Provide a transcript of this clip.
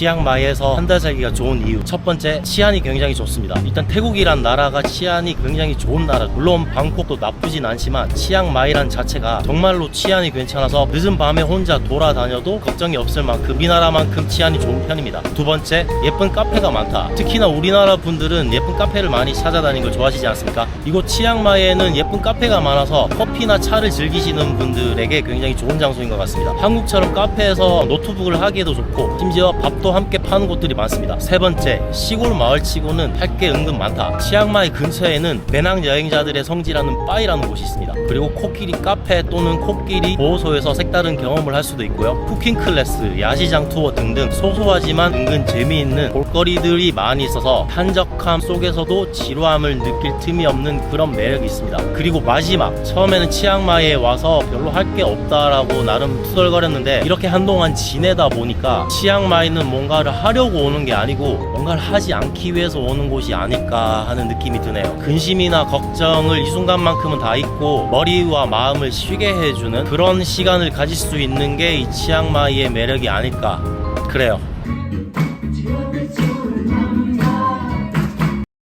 치앙마이에서 한 달 살기가 좋은 이유. 첫 번째 치안이 굉장히 좋습니다. 일단 태국이란 나라가 치안이 굉장히 좋은 나라. 물론 방콕도 나쁘진 않지만 치앙마이란 자체가 정말로 치안이 괜찮아서 늦은 밤에 혼자 돌아다녀도 걱정이 없을 만큼 우리나라만큼 치안이 좋은 편입니다. 두 번째 예쁜 카페가 많다. 특히나 우리나라 분들은 예쁜 카페를 많이 찾아다니는 걸 좋아하시지 않습니까? 이곳 치앙마이에는 예쁜 카페가 많아서 커피나 차를 즐기시는 분들에게 굉장히 좋은 장소인 것 같습니다. 한국처럼 카페에서 노트북을 하기에도 좋고 심지어 밥도 함께 파는 곳들이 많습니다. 세 번째 시골 마을치고는 할 게 은근 많다. 치앙마이 근처에는 배낭 여행자들의 성지라는 빠이라는 곳이 있습니다. 그리고 코끼리 카페 또는 코끼리 보호소에서 색다른 경험을 할 수도 있고요. 쿠킹 클래스, 야시장 투어 등등 소소하지만 은근 재미있는 볼거리들이 많이 있어서 한적함 속에서도 지루함을 느낄 틈이 없는 그런 매력이 있습니다. 그리고 마지막 처음에는 치앙마이에 와서 별로 할 게 없다라고 나름 투덜거렸는데 이렇게 한동안 지내다 보니까 치앙마이는 뭔가를 하려고 오는 게 아니고 뭔가를 하지 않기 위해서 오는 곳이 아닐까 하는 느낌이 드네요. 근심이나 걱정을 이 순간만큼은 다 잊고 머리와 마음을 쉬게 해주는 그런 시간을 가질 수 있는 게 이 치앙마이의 매력이 아닐까. 그래요